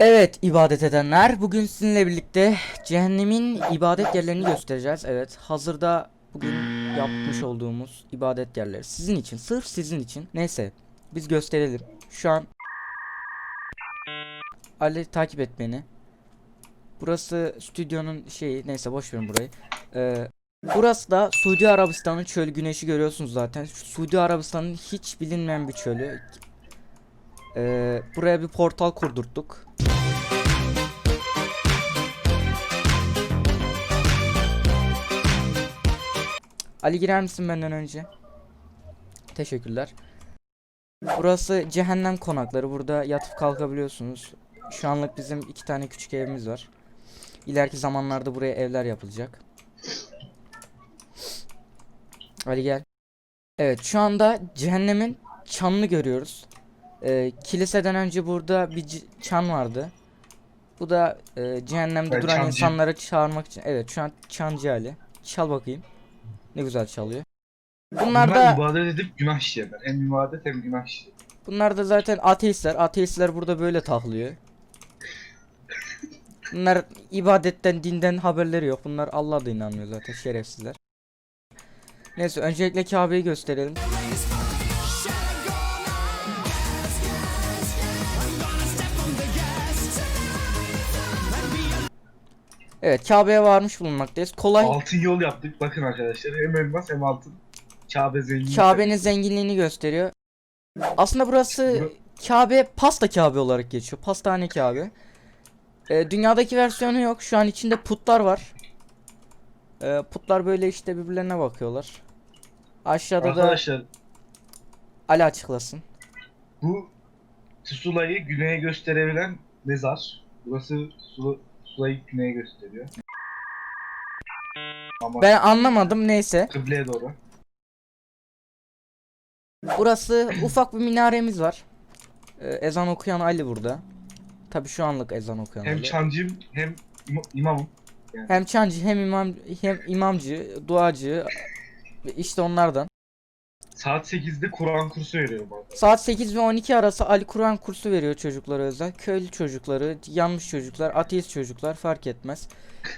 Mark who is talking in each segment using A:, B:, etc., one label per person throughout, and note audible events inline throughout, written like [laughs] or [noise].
A: Evet ibadet edenler bugün sizinle birlikte cehennemin ibadet yerlerini göstereceğiz. Evet hazırda bugün yapmış olduğumuz ibadet yerleri sizin için sırf sizin için. Neyse biz gösterelim. Şu an Ali takip et beni. Burası stüdyonun şeyi neyse boş verin burayı. Ee, burası da Suudi Arabistan'ın çöl güneşi görüyorsunuz zaten. Şu Suudi Arabistan'ın hiç bilinmeyen bir çölü. Ee, buraya bir portal kurdurttuk. Ali girer misin benden önce? Teşekkürler. Burası cehennem konakları. Burada yatıp kalkabiliyorsunuz. Şu anlık bizim iki tane küçük evimiz var. İleriki zamanlarda buraya evler yapılacak. Ali gel. Evet şu anda cehennemin çanını görüyoruz. Ee, kiliseden önce burada bir çan vardı. Bu da e, cehennemde
B: Ben
A: duran insanları çağırmak için. Evet şu an çancı Ali. Çal bakayım. Ne güzel çalıyor. Bunlar
B: Bunlar
A: da
B: ibadet edip günah işleyenler. Hem ibadet hem günah işleyen.
A: bunlar da zaten ateistler. Ateistler burada böyle taklıyor. Bunlar ibadetten, dinden haberleri yok. Bunlar Allah'a da inanmıyor zaten şerefsizler. Neyse öncelikle Kabe'yi gösterelim. Evet Kabe'ye varmış bulunmaktayız. Kolay
B: Altın yol yaptık. Bakın arkadaşlar. Hem elmas hem altın. Kabe zengin.
A: Kabe'nin zenginliğini gösteriyor. Aslında burası Kabe pasta Kabe olarak geçiyor. Pastane Kabe. Ee, dünyadaki versiyonu yok. Şu an içinde putlar var. Ee, putlar böyle işte birbirlerine bakıyorlar. Aşağıda da
B: Arkadaşlar
A: Ali açıklasın.
B: bu Tsulay'ı güneye gösterebilen mezar. Burası Sula- Tsulay'ı güneye gösteriyor. Ama
A: Ben anlamadım neyse.
B: kıbleye doğru.
A: Burası ufak bir minaremiz var. Ee, ezan okuyan Ali burada. Tabi şu anlık ezan okuyan
B: Hem
A: Ali.
B: çancım hem im- imamım.
A: Hem çancı hem imam hem imamcı, duacı ve işte onlardan.
B: Saat 8'de Kur'an kursu veriyor arada.
A: Saat 8 ve 12 arası Ali Kur'an kursu veriyor çocuklara özel. Köylü çocukları, yanlış çocuklar, ateist çocuklar fark etmez.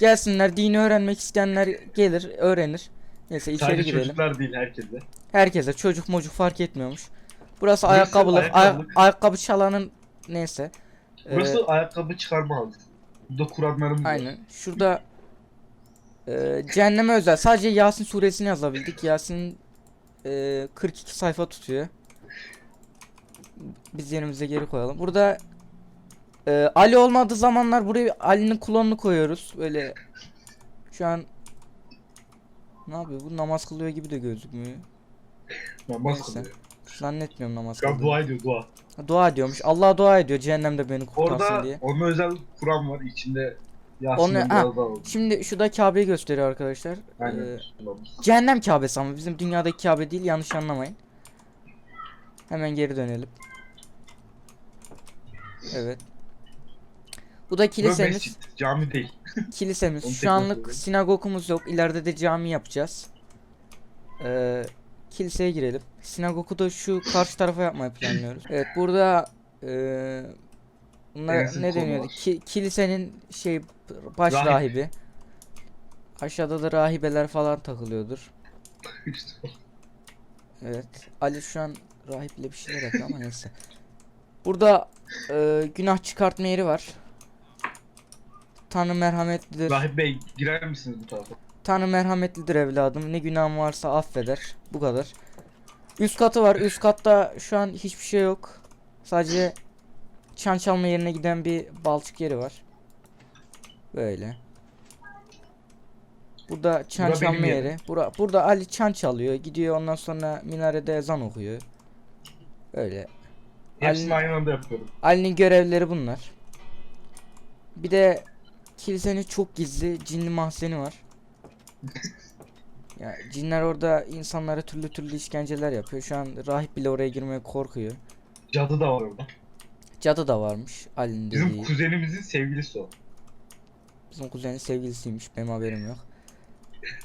A: Gelsinler dini öğrenmek isteyenler gelir, öğrenir. Neyse içeri
B: Sadece
A: girelim.
B: çocuklar değil herkese.
A: Herkese çocuk mocuk fark etmiyormuş. Burası
B: Burası
A: ayakkabılık, ay-
B: ayakkabılık.
A: ayakkabı çalanın neyse. Ee,
B: Burası ayakkabı çıkarma halı. Burada Kur'anlarımız var.
A: Aynen. Şurada e, cehenneme özel. Sadece Yasin suresini yazabildik. Yasin e, 42 sayfa tutuyor. Biz yerimize geri koyalım. Burada e, Ali olmadığı zamanlar buraya Ali'nin klonunu koyuyoruz. Böyle şu an ne yapıyor? Bu namaz kılıyor gibi de gözükmüyor.
B: Namaz
A: Neyse.
B: kılıyor.
A: Zannetmiyorum namaz kıldığını.
B: dua ediyor dua.
A: Dua ediyormuş. Allah'a dua ediyor cehennemde beni kurtarsın
B: Orada
A: diye.
B: onun özel Kur'an var. İçinde
A: Onu-
B: Yasin'in
A: ha. Şimdi şurada Kabe'yi gösteriyor arkadaşlar.
B: Aynen.
A: Ee. Cehennem Kabe'si ama bizim dünyadaki Kabe değil yanlış anlamayın. Hemen geri dönelim. Evet. Bu da kilisemiz.
B: mescit, cami değil. [laughs]
A: Kilisemiz. Şu anlık sinagogumuz yok. İleride de cami yapacağız. Ee, kiliseye girelim. Sinagogu da şu karşı tarafa yapmayı planlıyoruz. Evet burada ee, bunlar ne deniyordu? Ki- kilisenin şey baş
B: Rahip.
A: rahibi. Aşağıda da rahibeler falan takılıyordur. [laughs] Evet. Ali şu an rahiple bir şeyler yapıyor ama neyse. Burada e, günah çıkartma yeri var. Tanrı merhametlidir.
B: Rahip Bey girer misiniz bu tarafa?
A: Tanrı merhametlidir evladım. Ne günahım varsa affeder. Bu kadar. Üst katı var. Üst katta şu an hiçbir şey yok. Sadece çan çalma yerine giden bir balçık yeri var. Böyle. Burada çan
B: Bura
A: çalma
B: yerim.
A: yeri. Bura, burada Ali çan çalıyor. Gidiyor ondan sonra minarede ezan okuyor. Öyle.
B: Hepsini aynı anda yapıyorum.
A: Ali'nin görevleri bunlar. Bir de kilisenin çok gizli cinli mahzeni var. [laughs] ya cinler orada insanlara türlü türlü işkenceler yapıyor. Şu an rahip bile oraya girmeye korkuyor.
B: Cadı da var orada.
A: Cadı da varmış Ali'nin
B: Bizim
A: dediği.
B: kuzenimizin sevgilisi o.
A: Bizim kuzenin sevgilisiymiş. Benim haberim yok.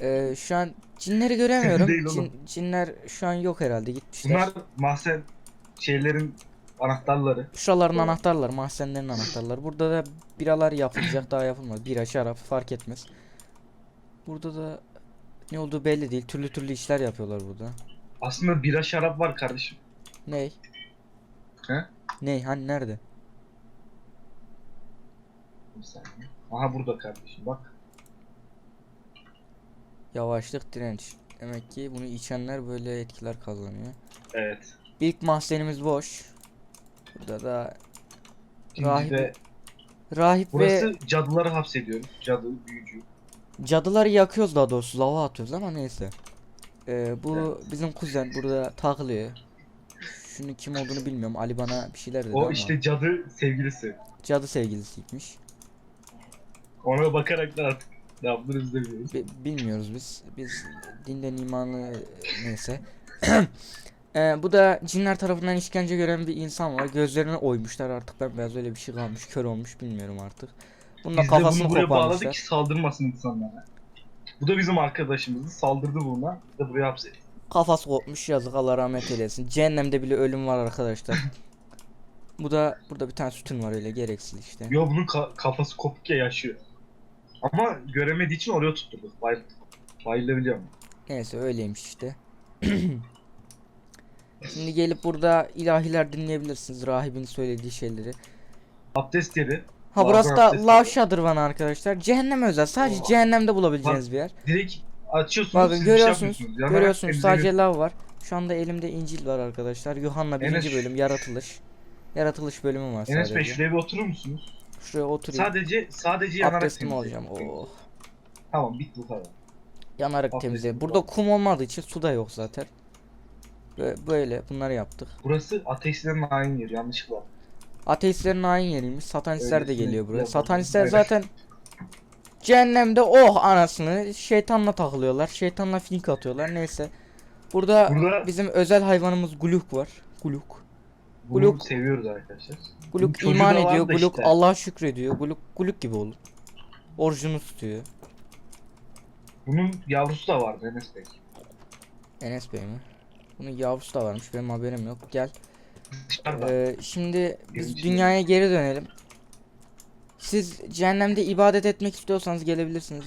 A: Ee, şu an cinleri göremiyorum.
B: Değil oğlum.
A: Cin, cinler şu an yok herhalde gitmişler.
B: Bunlar mahzen şeylerin Anahtarları.
A: Şuraların
B: Doğru.
A: anahtarları, mahzenlerin anahtarları. Burada da biralar yapılacak daha yapılmadı. Bira, şarap fark etmez. Burada da ne olduğu belli değil. Türlü türlü işler yapıyorlar burada.
B: Aslında bira şarap var kardeşim.
A: Ney?
B: He?
A: Ney? Hani nerede?
B: Bir saniye. Aha burada kardeşim bak.
A: Yavaşlık, direnç. Demek ki bunu içenler böyle etkiler kazanıyor.
B: Evet.
A: İlk mahzenimiz boş. Burada da Rahip
B: de
A: rahip
B: burası
A: ve
B: cadıları hapsediyoruz. Cadı, büyücü.
A: cadıları yakıyoruz daha doğrusu. Lava atıyoruz ama neyse. Ee, bu
B: Evet.
A: bizim kuzen burada takılıyor. Şunu kim olduğunu bilmiyorum. Ali bana bir şeyler dedi
B: O
A: ama.
B: işte cadı sevgilisi.
A: Cadı sevgilisiymiş.
B: Ona bakarak da artık ne yaptığımızı da biliyoruz.
A: Bi- bilmiyoruz biz. Biz dinden imanı neyse. [clears throat] Ee, bu da cinler tarafından işkence gören bir insan var. Gözlerini oymuşlar artık ben biraz öyle bir şey kalmış. Kör olmuş bilmiyorum artık. Bunun da
B: Biz de bunu
A: kafasını
B: buraya bağladık
A: koparmışlar.
B: ki saldırmasın insanlara. Bu da bizim arkadaşımızdı. Saldırdı buna. Biz de buraya hapsettik.
A: Kafası kopmuş yazık Allah rahmet eylesin. Cehennemde bile ölüm var arkadaşlar. bu da burada bir tane sütun var öyle gereksiz işte.
B: Yo bunun ka- kafası kopuk ya yaşıyor. Ama göremediği için oraya tutturduk. Bay bayılabiliyor mu?
A: Neyse öyleymiş işte. [clears throat] Şimdi gelip burada ilahiler dinleyebilirsiniz rahibin söylediği şeyleri.
B: Abdest yeri.
A: Ha burası da Lav. Shadırvan arkadaşlar. Cehenneme özel. Sadece
B: Oha.
A: cehennemde bulabileceğiniz bir yer.
B: Direkt açıyorsunuz.
A: Bakın
B: siz bir şey
A: görüyorsunuz.
B: Yanarak
A: görüyorsunuz sadece lav var. Şu anda elimde İncil var arkadaşlar. Yuhanna
B: Enes
A: birinci
B: şu-
A: bölüm yaratılış. Yaratılış bölümü var
B: Enes Bey
A: sadece.
B: şuraya bir oturur musunuz?
A: Şuraya oturayım.
B: Sadece sadece yanarak
A: Abdestimi
B: temizleyin.
A: alacağım. Oh.
B: Tamam bitti bu kadar.
A: Yanarak
B: Abdestimi
A: temizleyelim.
B: al.
A: Burada kum olmadığı için su da yok zaten. Bö- Böyle bunları yaptık.
B: Burası ateistlerin aynı yeri yanlışlıkla.
A: Ateistlerin hain yeriymiş. Satanistler de
B: Öylesine
A: geliyor buraya. Satanistler zaten cehennemde oh anasını şeytanla takılıyorlar. Şeytanla fink atıyorlar. Neyse. Burada,
B: Burada-
A: bizim özel hayvanımız Guluk var. Guluk. Guluk-
B: seviyoruz arkadaşlar.
A: Guluk
B: Çocuğu
A: iman ediyor. Guluk
B: işte.
A: Allah'a şükrediyor. Guluk Guluk gibi olur. Orucunu tutuyor.
B: Bunun yavrusu da vardı Enes Bey.
A: Enes Bey mi? Bunun yavrusu da varmış. Benim haberim yok. Gel. Ee, şimdi biz dünyaya geri dönelim. Siz cehennemde ibadet etmek istiyorsanız gelebilirsiniz.